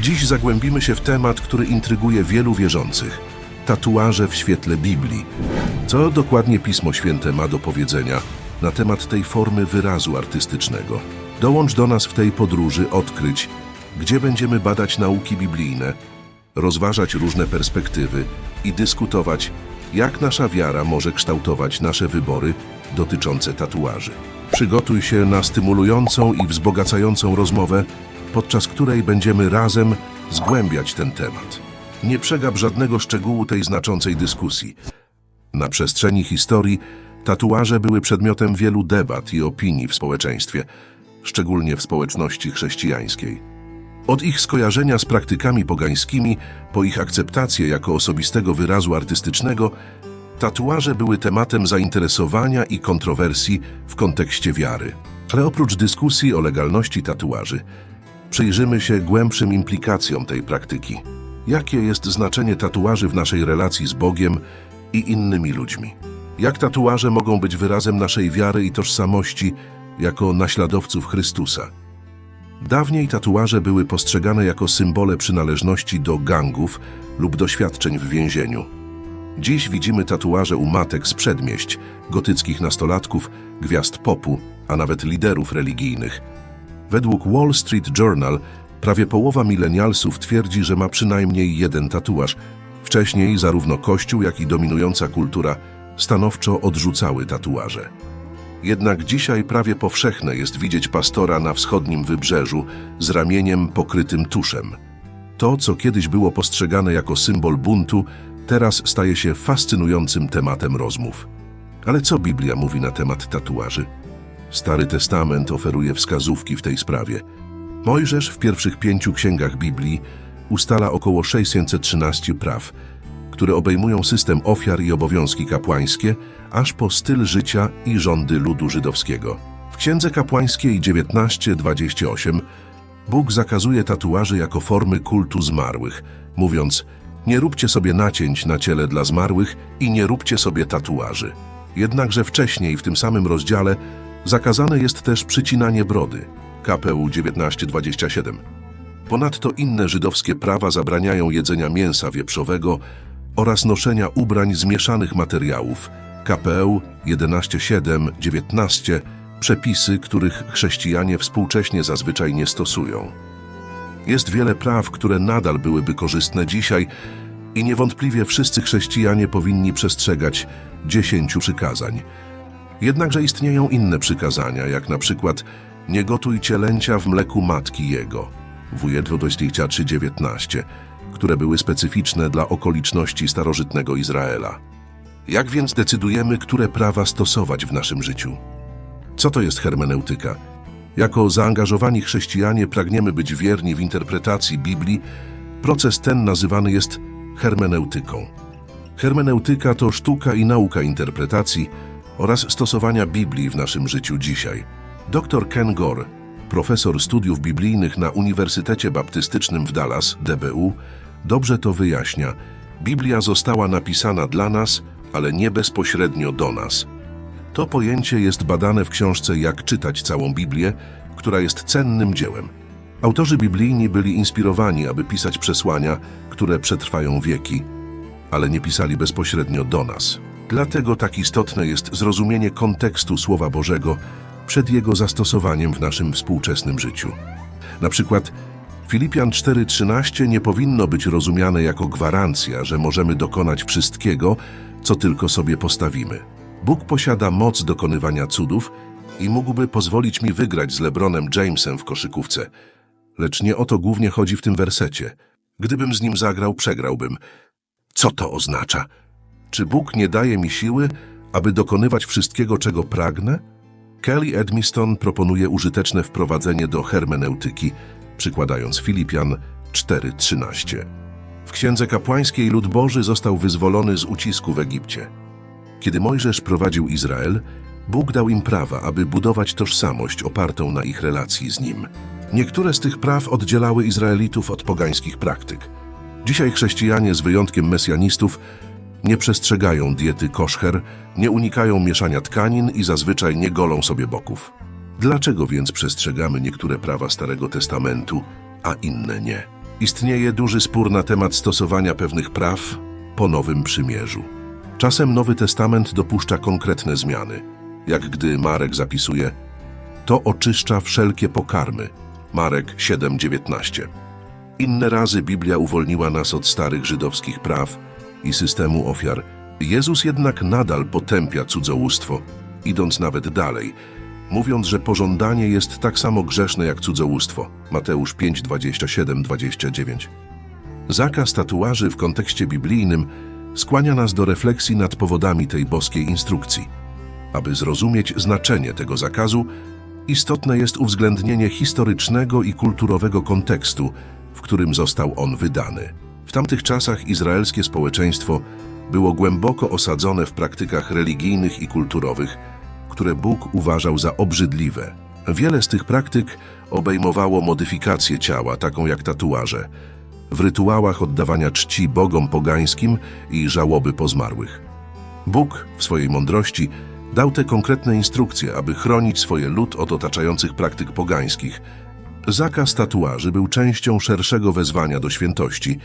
Dziś zagłębimy się w temat, który intryguje wielu wierzących. Tatuaże w świetle Biblii. Co dokładnie Pismo Święte ma do powiedzenia na temat tej formy wyrazu artystycznego? Dołącz do nas w tej podróży odkryć, gdzie będziemy badać nauki biblijne, rozważać różne perspektywy i dyskutować, jak nasza wiara może kształtować nasze wybory dotyczące tatuaży. Przygotuj się na stymulującą i wzbogacającą rozmowę, podczas której będziemy razem zgłębiać ten temat. Nie przegap żadnego szczegółu tej znaczącej dyskusji. Na przestrzeni historii tatuaże były przedmiotem wielu debat i opinii w społeczeństwie, szczególnie w społeczności chrześcijańskiej. Od ich skojarzenia z praktykami pogańskimi, po ich akceptację jako osobistego wyrazu artystycznego, tatuaże były tematem zainteresowania i kontrowersji w kontekście wiary. Ale oprócz dyskusji o legalności tatuaży, przyjrzymy się głębszym implikacjom tej praktyki. Jakie jest znaczenie tatuaży w naszej relacji z Bogiem i innymi ludźmi? Jak tatuaże mogą być wyrazem naszej wiary i tożsamości jako naśladowców Chrystusa? Dawniej tatuaże były postrzegane jako symbole przynależności do gangów lub doświadczeń w więzieniu. Dziś widzimy tatuaże u matek z przedmieść, gotyckich nastolatków, gwiazd popu, a nawet liderów religijnych. Według Wall Street Journal prawie połowa milenialsów twierdzi, że ma przynajmniej jeden tatuaż. Wcześniej zarówno Kościół, jak i dominująca kultura stanowczo odrzucały tatuaże. Jednak dzisiaj prawie powszechne jest widzieć pastora na wschodnim wybrzeżu z ramieniem pokrytym tuszem. To, co kiedyś było postrzegane jako symbol buntu, teraz staje się fascynującym tematem rozmów. Ale co Biblia mówi na temat tatuaży? Stary Testament oferuje wskazówki w tej sprawie. Mojżesz w pierwszych pięciu księgach Biblii ustala około 613 praw, które obejmują system ofiar i obowiązki kapłańskie, aż po styl życia i rządy ludu żydowskiego. W Księdze Kapłańskiej 19:28 Bóg zakazuje tatuaży jako formy kultu zmarłych, mówiąc: Nie róbcie sobie nacięć na ciele dla zmarłych i nie róbcie sobie tatuaży. Jednakże wcześniej w tym samym rozdziale zakazane jest też przycinanie brody. KPU 19:27. Ponadto inne żydowskie prawa zabraniają jedzenia mięsa wieprzowego oraz noszenia ubrań z mieszanych materiałów. KPU 11.7.19 przepisy, których chrześcijanie współcześnie zazwyczaj nie stosują. Jest wiele praw, które nadal byłyby korzystne dzisiaj i niewątpliwie wszyscy chrześcijanie powinni przestrzegać dziesięciu przykazań. Jednakże istnieją inne przykazania, jak na przykład nie gotuj cielęcia w mleku matki jego, WJ 23:19, które były specyficzne dla okoliczności starożytnego Izraela. Jak więc decydujemy, które prawa stosować w naszym życiu? Co to jest hermeneutyka? Jako zaangażowani chrześcijanie pragniemy być wierni w interpretacji Biblii. Proces ten nazywany jest hermeneutyką. Hermeneutyka to sztuka i nauka interpretacji oraz stosowania Biblii w naszym życiu dzisiaj. Dr Ken Gore, profesor studiów biblijnych na Uniwersytecie Baptystycznym w Dallas, DBU, dobrze to wyjaśnia. Biblia została napisana dla nas, ale nie bezpośrednio do nas. To pojęcie jest badane w książce Jak czytać całą Biblię, która jest cennym dziełem. Autorzy biblijni byli inspirowani, aby pisać przesłania, które przetrwają wieki, ale nie pisali bezpośrednio do nas. Dlatego tak istotne jest zrozumienie kontekstu Słowa Bożego przed jego zastosowaniem w naszym współczesnym życiu. Na przykład Filipian 4:13 nie powinno być rozumiane jako gwarancja, że możemy dokonać wszystkiego, co tylko sobie postawimy. Bóg posiada moc dokonywania cudów i mógłby pozwolić mi wygrać z LeBronem Jamesem w koszykówce. Lecz nie o to głównie chodzi w tym wersecie. Gdybym z nim zagrał, przegrałbym. Co to oznacza? Czy Bóg nie daje mi siły, aby dokonywać wszystkiego, czego pragnę? Kelly Edmiston proponuje użyteczne wprowadzenie do hermeneutyki, przykładając Filipian 4:13. W Księdze Kapłańskiej lud Boży został wyzwolony z ucisku w Egipcie. Kiedy Mojżesz prowadził Izrael, Bóg dał im prawa, aby budować tożsamość opartą na ich relacji z Nim. Niektóre z tych praw oddzielały Izraelitów od pogańskich praktyk. Dzisiaj chrześcijanie, z wyjątkiem mesjanistów, nie przestrzegają diety koszcher, nie unikają mieszania tkanin i zazwyczaj nie golą sobie boków. Dlaczego więc przestrzegamy niektóre prawa Starego Testamentu, a inne nie? Istnieje duży spór na temat stosowania pewnych praw po Nowym Przymierzu. Czasem Nowy Testament dopuszcza konkretne zmiany, jak gdy Marek zapisuje to oczyszcza wszelkie pokarmy. Marek 7:19. Inne razy Biblia uwolniła nas od starych żydowskich praw i systemu ofiar. Jezus jednak nadal potępia cudzołóstwo, idąc nawet dalej, mówiąc, że pożądanie jest tak samo grzeszne jak cudzołóstwo. Mateusz 5:27-29. Zakaz tatuaży w kontekście biblijnym skłania nas do refleksji nad powodami tej boskiej instrukcji. Aby zrozumieć znaczenie tego zakazu, istotne jest uwzględnienie historycznego i kulturowego kontekstu, w którym został on wydany. W tamtych czasach izraelskie społeczeństwo było głęboko osadzone w praktykach religijnych i kulturowych, które Bóg uważał za obrzydliwe. Wiele z tych praktyk obejmowało modyfikację ciała, taką jak tatuaże, w rytuałach oddawania czci bogom pogańskim i żałoby po zmarłych. Bóg w swojej mądrości dał te konkretne instrukcje, aby chronić swoje lud od otaczających praktyk pogańskich. Zakaz tatuaży był częścią szerszego wezwania do świętości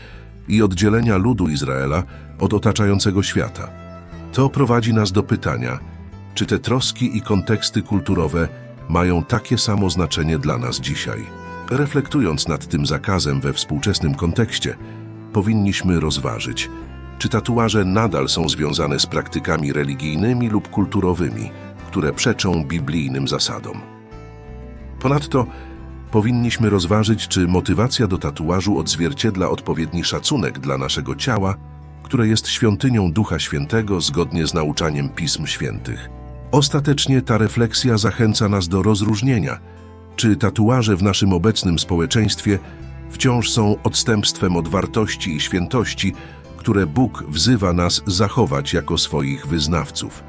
i oddzielenia ludu Izraela od otaczającego świata. To prowadzi nas do pytania, czy te troski i konteksty kulturowe mają takie samo znaczenie dla nas dzisiaj. Reflektując nad tym zakazem we współczesnym kontekście, powinniśmy rozważyć, czy tatuaże nadal są związane z praktykami religijnymi lub kulturowymi, które przeczą biblijnym zasadom. Ponadto powinniśmy rozważyć, czy motywacja do tatuażu odzwierciedla odpowiedni szacunek dla naszego ciała, które jest świątynią Ducha Świętego zgodnie z nauczaniem Pism Świętych. Ostatecznie ta refleksja zachęca nas do rozróżnienia, czy tatuaże w naszym obecnym społeczeństwie wciąż są odstępstwem od wartości i świętości, które Bóg wzywa nas zachować jako swoich wyznawców.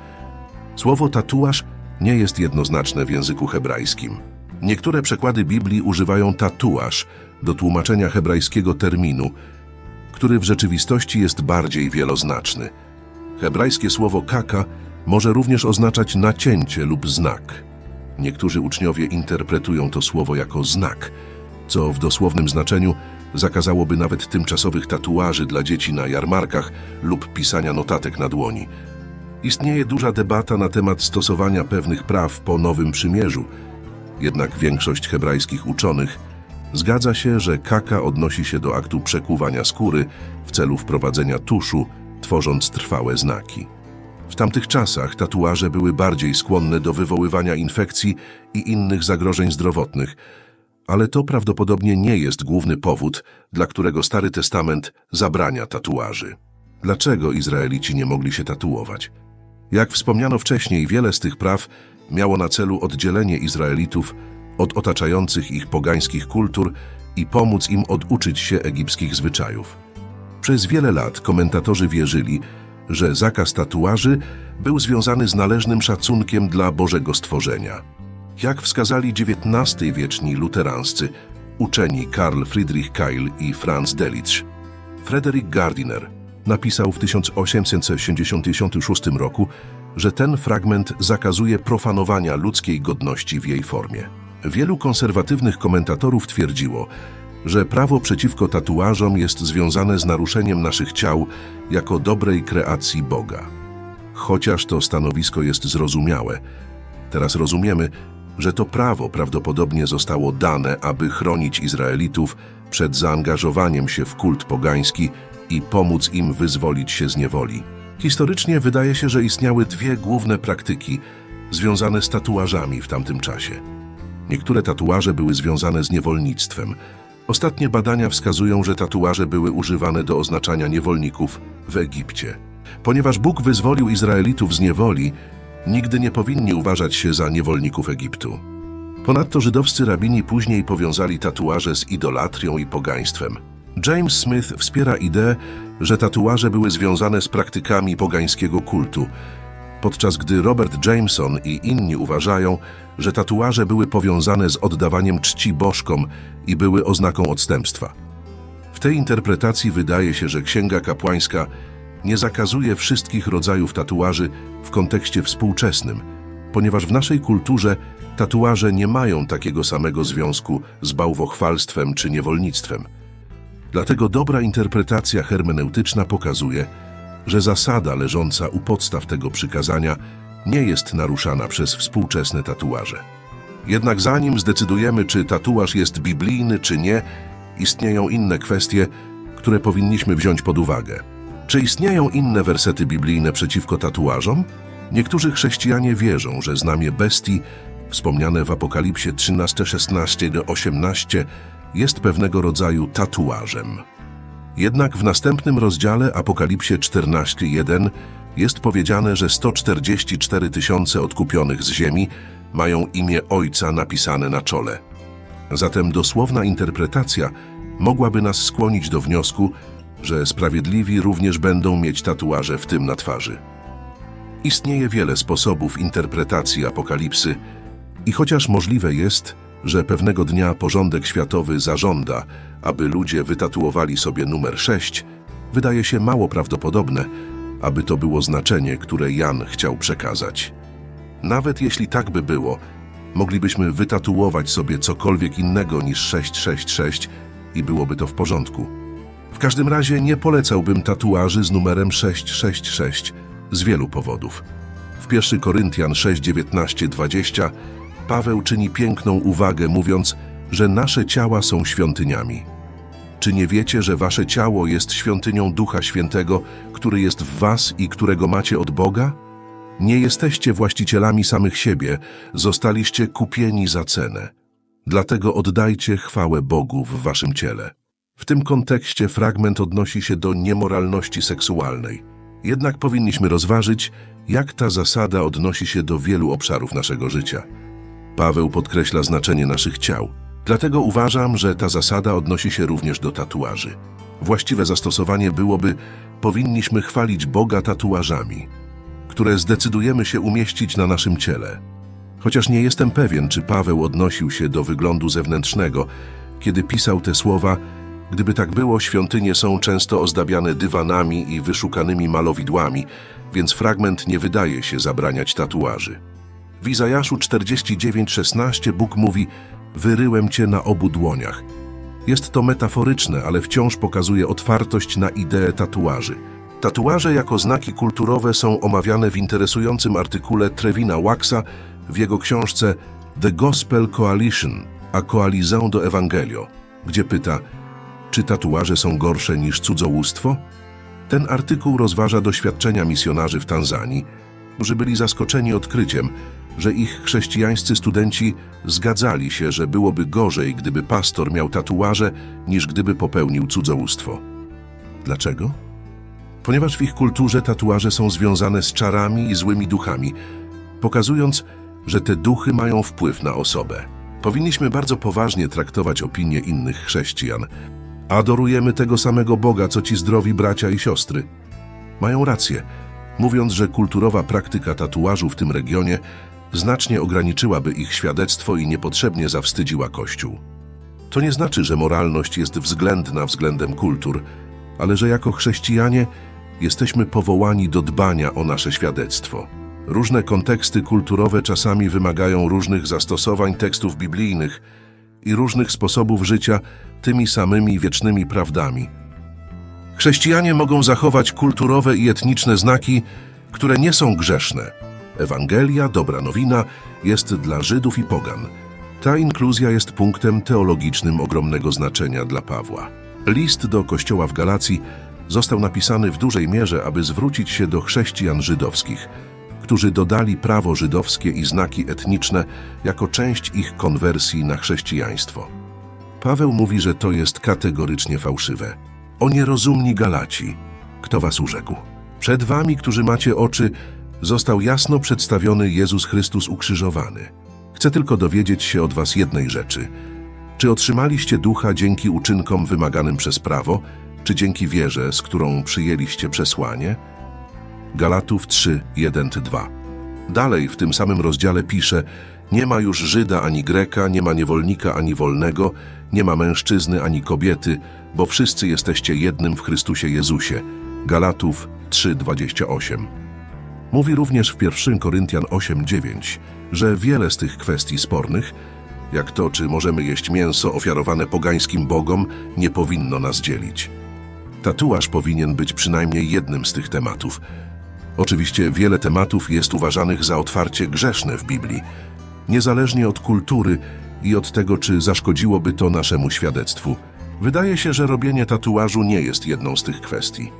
Słowo tatuaż nie jest jednoznaczne w języku hebrajskim. Niektóre przekłady Biblii używają tatuaż do tłumaczenia hebrajskiego terminu, który w rzeczywistości jest bardziej wieloznaczny. Hebrajskie słowo kaka może również oznaczać nacięcie lub znak. Niektórzy uczniowie interpretują to słowo jako znak, co w dosłownym znaczeniu zakazałoby nawet tymczasowych tatuaży dla dzieci na jarmarkach lub pisania notatek na dłoni. Istnieje duża debata na temat stosowania pewnych praw po Nowym Przymierzu, jednak większość hebrajskich uczonych zgadza się, że kaka odnosi się do aktu przekuwania skóry w celu wprowadzenia tuszu, tworząc trwałe znaki. W tamtych czasach tatuaże były bardziej skłonne do wywoływania infekcji i innych zagrożeń zdrowotnych, ale to prawdopodobnie nie jest główny powód, dla którego Stary Testament zabrania tatuaży. Dlaczego Izraelici nie mogli się tatuować? Jak wspomniano wcześniej, wiele z tych praw miało na celu oddzielenie Izraelitów od otaczających ich pogańskich kultur i pomóc im oduczyć się egipskich zwyczajów. Przez wiele lat komentatorzy wierzyli, że zakaz tatuaży był związany z należnym szacunkiem dla Bożego stworzenia. Jak wskazali XIX-wieczni luteranscy, uczeni Karl Friedrich Keil i Franz Delitzsch, Frederick Gardiner napisał w 1866 roku, że ten fragment zakazuje profanowania ludzkiej godności w jej formie. Wielu konserwatywnych komentatorów twierdziło, że prawo przeciwko tatuażom jest związane z naruszeniem naszych ciał jako dobrej kreacji Boga. Chociaż to stanowisko jest zrozumiałe, teraz rozumiemy, że to prawo prawdopodobnie zostało dane, aby chronić Izraelitów przed zaangażowaniem się w kult pogański i pomóc im wyzwolić się z niewoli. Historycznie wydaje się, że istniały dwie główne praktyki związane z tatuażami w tamtym czasie. Niektóre tatuaże były związane z niewolnictwem. Ostatnie badania wskazują, że tatuaże były używane do oznaczania niewolników w Egipcie. Ponieważ Bóg wyzwolił Izraelitów z niewoli, nigdy nie powinni uważać się za niewolników Egiptu. Ponadto żydowscy rabini później powiązali tatuaże z idolatrią i pogaństwem. James Smith wspiera ideę, że tatuaże były związane z praktykami pogańskiego kultu, podczas gdy Robert Jameson i inni uważają, że tatuaże były powiązane z oddawaniem czci bożkom i były oznaką odstępstwa. W tej interpretacji wydaje się, że Księga Kapłańska nie zakazuje wszystkich rodzajów tatuaży w kontekście współczesnym, ponieważ w naszej kulturze tatuaże nie mają takiego samego związku z bałwochwalstwem czy niewolnictwem. Dlatego dobra interpretacja hermeneutyczna pokazuje, że zasada leżąca u podstaw tego przykazania nie jest naruszana przez współczesne tatuaże. Jednak zanim zdecydujemy, czy tatuaż jest biblijny, czy nie, istnieją inne kwestie, które powinniśmy wziąć pod uwagę. Czy istnieją inne wersety biblijne przeciwko tatuażom? Niektórzy chrześcijanie wierzą, że znamie bestii, wspomniane w Apokalipsie 13:16-18, jest pewnego rodzaju tatuażem. Jednak w następnym rozdziale Apokalipsie 14:1 jest powiedziane, że 144 tysiące odkupionych z ziemi mają imię Ojca napisane na czole. Zatem dosłowna interpretacja mogłaby nas skłonić do wniosku, że sprawiedliwi również będą mieć tatuaże w tym na twarzy. Istnieje wiele sposobów interpretacji apokalipsy i chociaż możliwe jest, że pewnego dnia porządek światowy zażąda, aby ludzie wytatuowali sobie numer 6, wydaje się mało prawdopodobne, aby to było znaczenie, które Jan chciał przekazać. Nawet jeśli tak by było, moglibyśmy wytatuować sobie cokolwiek innego niż 666 i byłoby to w porządku. W każdym razie nie polecałbym tatuaży z numerem 666 z wielu powodów. W 1 Koryntian 6, 19, 20 Paweł czyni piękną uwagę, mówiąc, że nasze ciała są świątyniami. Czy nie wiecie, że wasze ciało jest świątynią Ducha Świętego, który jest w was i którego macie od Boga? Nie jesteście właścicielami samych siebie, zostaliście kupieni za cenę. Dlatego oddajcie chwałę Bogu w waszym ciele. W tym kontekście fragment odnosi się do niemoralności seksualnej. Jednak powinniśmy rozważyć, jak ta zasada odnosi się do wielu obszarów naszego życia. Paweł podkreśla znaczenie naszych ciał. Dlatego uważam, że ta zasada odnosi się również do tatuaży. Właściwe zastosowanie byłoby, powinniśmy chwalić Boga tatuażami, które zdecydujemy się umieścić na naszym ciele. Chociaż nie jestem pewien, czy Paweł odnosił się do wyglądu zewnętrznego, kiedy pisał te słowa, gdyby tak było, świątynie są często ozdabiane dywanami i wyszukanymi malowidłami, więc fragment nie wydaje się zabraniać tatuaży. W Izajaszu 49:16 Bóg mówi: Wyryłem cię na obu dłoniach. Jest to metaforyczne, ale wciąż pokazuje otwartość na ideę tatuaży. Tatuaże jako znaki kulturowe są omawiane w interesującym artykule Trevina Waxa w jego książce The Gospel Coalition, a Coalizę do Evangelio, gdzie pyta, czy tatuaże są gorsze niż cudzołóstwo? Ten artykuł rozważa doświadczenia misjonarzy w Tanzanii, którzy byli zaskoczeni odkryciem, że ich chrześcijańscy studenci zgadzali się, że byłoby gorzej, gdyby pastor miał tatuaże, niż gdyby popełnił cudzołóstwo. Dlaczego? Ponieważ w ich kulturze tatuaże są związane z czarami i złymi duchami, pokazując, że te duchy mają wpływ na osobę. Powinniśmy bardzo poważnie traktować opinie innych chrześcijan. Adorujemy tego samego Boga, co ci zdrowi bracia i siostry. Mają rację, mówiąc, że kulturowa praktyka tatuażu w tym regionie znacznie ograniczyłaby ich świadectwo i niepotrzebnie zawstydziła Kościół. To nie znaczy, że moralność jest względna względem kultur, ale że jako chrześcijanie jesteśmy powołani do dbania o nasze świadectwo. Różne konteksty kulturowe czasami wymagają różnych zastosowań tekstów biblijnych i różnych sposobów życia tymi samymi wiecznymi prawdami. Chrześcijanie mogą zachować kulturowe i etniczne znaki, które nie są grzeszne. Ewangelia, dobra nowina, jest dla Żydów i pogan. Ta inkluzja jest punktem teologicznym ogromnego znaczenia dla Pawła. List do kościoła w Galacji został napisany w dużej mierze, aby zwrócić się do chrześcijan żydowskich, którzy dodali prawo żydowskie i znaki etniczne jako część ich konwersji na chrześcijaństwo. Paweł mówi, że to jest kategorycznie fałszywe. O nierozumni Galaci, kto was urzekł? Przed wami, którzy macie oczy, został jasno przedstawiony Jezus Chrystus ukrzyżowany. Chcę tylko dowiedzieć się od was jednej rzeczy. Czy otrzymaliście ducha dzięki uczynkom wymaganym przez prawo, czy dzięki wierze, z którą przyjęliście przesłanie? Galatów 3, 1-2. Dalej w tym samym rozdziale pisze: Nie ma już Żyda ani Greka, nie ma niewolnika ani wolnego, nie ma mężczyzny ani kobiety, bo wszyscy jesteście jednym w Chrystusie Jezusie. Galatów 3:28. Mówi również w 1 Koryntian 8:9, że wiele z tych kwestii spornych, jak to, czy możemy jeść mięso ofiarowane pogańskim bogom, nie powinno nas dzielić. Tatuaż powinien być przynajmniej jednym z tych tematów. Oczywiście wiele tematów jest uważanych za otwarcie grzeszne w Biblii, niezależnie od kultury i od tego, czy zaszkodziłoby to naszemu świadectwu. Wydaje się, że robienie tatuażu nie jest jedną z tych kwestii.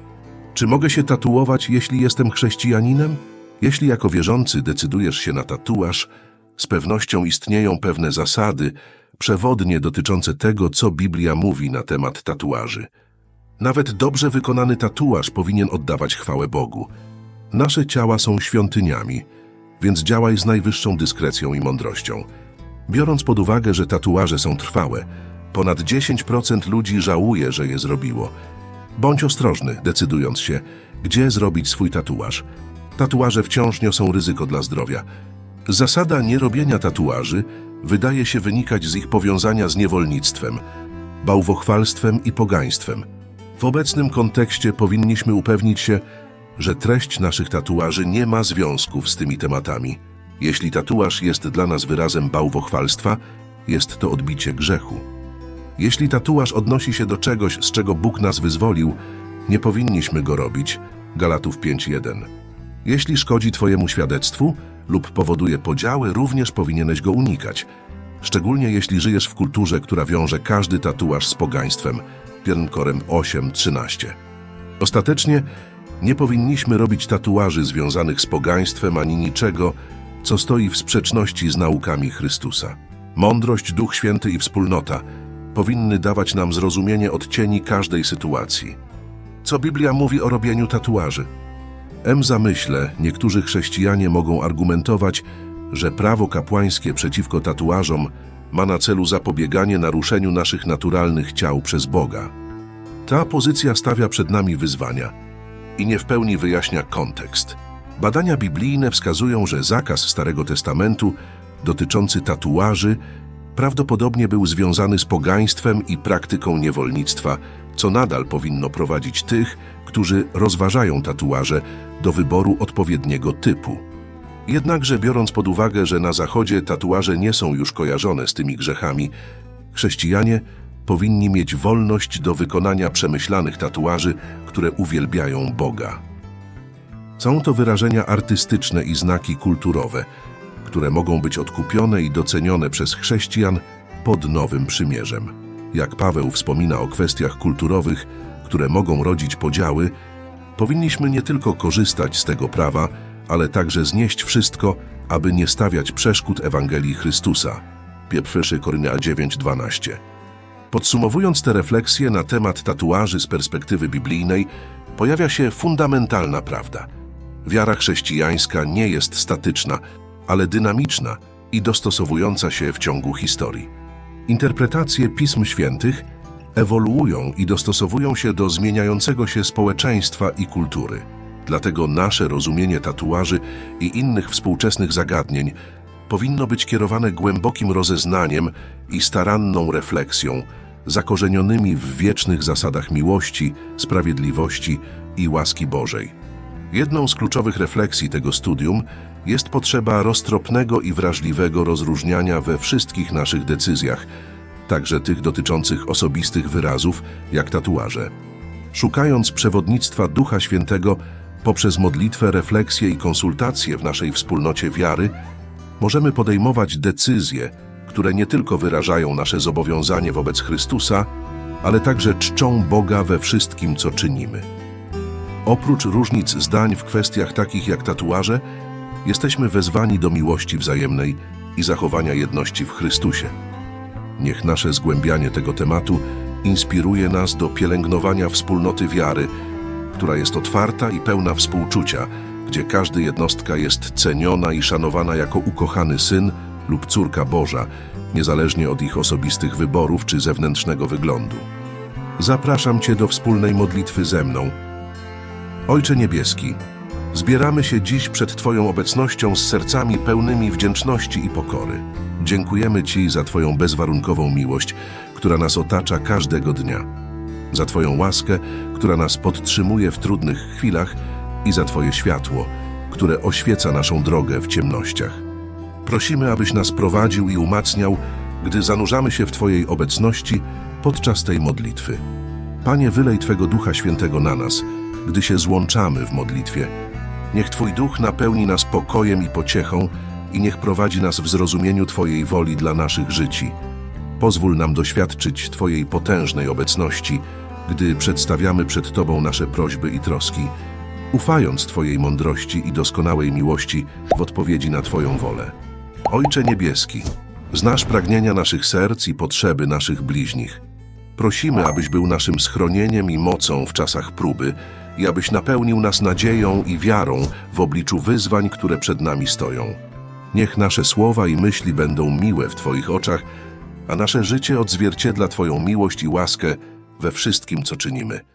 Czy mogę się tatuować, jeśli jestem chrześcijaninem? Jeśli jako wierzący decydujesz się na tatuaż, z pewnością istnieją pewne zasady, przewodnie dotyczące tego, co Biblia mówi na temat tatuaży. Nawet dobrze wykonany tatuaż powinien oddawać chwałę Bogu. Nasze ciała są świątyniami, więc działaj z najwyższą dyskrecją i mądrością. Biorąc pod uwagę, że tatuaże są trwałe, ponad 10% ludzi żałuje, że je zrobiło. Bądź ostrożny, decydując się, gdzie zrobić swój tatuaż. Tatuaże wciąż niosą ryzyko dla zdrowia. Zasada nierobienia tatuaży wydaje się wynikać z ich powiązania z niewolnictwem, bałwochwalstwem i pogaństwem. W obecnym kontekście powinniśmy upewnić się, że treść naszych tatuaży nie ma związków z tymi tematami. Jeśli tatuaż jest dla nas wyrazem bałwochwalstwa, jest to odbicie grzechu. Jeśli tatuaż odnosi się do czegoś, z czego Bóg nas wyzwolił, nie powinniśmy go robić. Galatów 5.1. Jeśli szkodzi Twojemu świadectwu lub powoduje podziały, również powinieneś go unikać. Szczególnie jeśli żyjesz w kulturze, która wiąże każdy tatuaż z pogaństwem. 1 Korem 8.13. Ostatecznie nie powinniśmy robić tatuaży związanych z pogaństwem ani niczego, co stoi w sprzeczności z naukami Chrystusa. Mądrość, Duch Święty i wspólnota powinny dawać nam zrozumienie odcieni każdej sytuacji. Co Biblia mówi o robieniu tatuaży? M. Zamyśle, niektórzy chrześcijanie mogą argumentować, że prawo kapłańskie przeciwko tatuażom ma na celu zapobieganie naruszeniu naszych naturalnych ciał przez Boga. Ta pozycja stawia przed nami wyzwania i nie w pełni wyjaśnia kontekst. Badania biblijne wskazują, że zakaz Starego Testamentu dotyczący tatuaży prawdopodobnie był związany z pogaństwem i praktyką niewolnictwa, co nadal powinno prowadzić tych, którzy rozważają tatuaże do wyboru odpowiedniego typu. Jednakże biorąc pod uwagę, że na Zachodzie tatuaże nie są już kojarzone z tymi grzechami, chrześcijanie powinni mieć wolność do wykonania przemyślanych tatuaży, które uwielbiają Boga. Są to wyrażenia artystyczne i znaki kulturowe, które mogą być odkupione i docenione przez chrześcijan pod Nowym Przymierzem. Jak Paweł wspomina o kwestiach kulturowych, które mogą rodzić podziały, powinniśmy nie tylko korzystać z tego prawa, ale także znieść wszystko, aby nie stawiać przeszkód Ewangelii Chrystusa. 1 Korynia 9:12. Podsumowując te refleksje na temat tatuaży z perspektywy biblijnej, pojawia się fundamentalna prawda. Wiara chrześcijańska nie jest statyczna, ale dynamiczna i dostosowująca się w ciągu historii. Interpretacje Pism Świętych ewoluują i dostosowują się do zmieniającego się społeczeństwa i kultury. Dlatego nasze rozumienie tatuaży i innych współczesnych zagadnień powinno być kierowane głębokim rozeznaniem i staranną refleksją, zakorzenionymi w wiecznych zasadach miłości, sprawiedliwości i łaski Bożej. Jedną z kluczowych refleksji tego studium jest potrzeba roztropnego i wrażliwego rozróżniania we wszystkich naszych decyzjach, także tych dotyczących osobistych wyrazów, jak tatuaże. Szukając przewodnictwa Ducha Świętego poprzez modlitwę, refleksję i konsultacje w naszej wspólnocie wiary, możemy podejmować decyzje, które nie tylko wyrażają nasze zobowiązanie wobec Chrystusa, ale także czczą Boga we wszystkim, co czynimy. Oprócz różnic zdań w kwestiach takich jak tatuaże, jesteśmy wezwani do miłości wzajemnej i zachowania jedności w Chrystusie. Niech nasze zgłębianie tego tematu inspiruje nas do pielęgnowania wspólnoty wiary, która jest otwarta i pełna współczucia, gdzie każdy jednostka jest ceniona i szanowana jako ukochany syn lub córka Boża, niezależnie od ich osobistych wyborów czy zewnętrznego wyglądu. Zapraszam Cię do wspólnej modlitwy ze mną. Ojcze Niebieski, zbieramy się dziś przed Twoją obecnością z sercami pełnymi wdzięczności i pokory. Dziękujemy Ci za Twoją bezwarunkową miłość, która nas otacza każdego dnia, za Twoją łaskę, która nas podtrzymuje w trudnych chwilach i za Twoje światło, które oświeca naszą drogę w ciemnościach. Prosimy, abyś nas prowadził i umacniał, gdy zanurzamy się w Twojej obecności podczas tej modlitwy. Panie, wylej Twego Ducha Świętego na nas, gdy się złączamy w modlitwie. Niech Twój Duch napełni nas pokojem i pociechą i niech prowadzi nas w zrozumieniu Twojej woli dla naszych życi. Pozwól nam doświadczyć Twojej potężnej obecności, gdy przedstawiamy przed Tobą nasze prośby i troski, ufając Twojej mądrości i doskonałej miłości w odpowiedzi na Twoją wolę. Ojcze Niebieski, znasz pragnienia naszych serc i potrzeby naszych bliźnich. Prosimy, abyś był naszym schronieniem i mocą w czasach próby i abyś napełnił nas nadzieją i wiarą w obliczu wyzwań, które przed nami stoją. Niech nasze słowa i myśli będą miłe w Twoich oczach, a nasze życie odzwierciedla Twoją miłość i łaskę we wszystkim, co czynimy.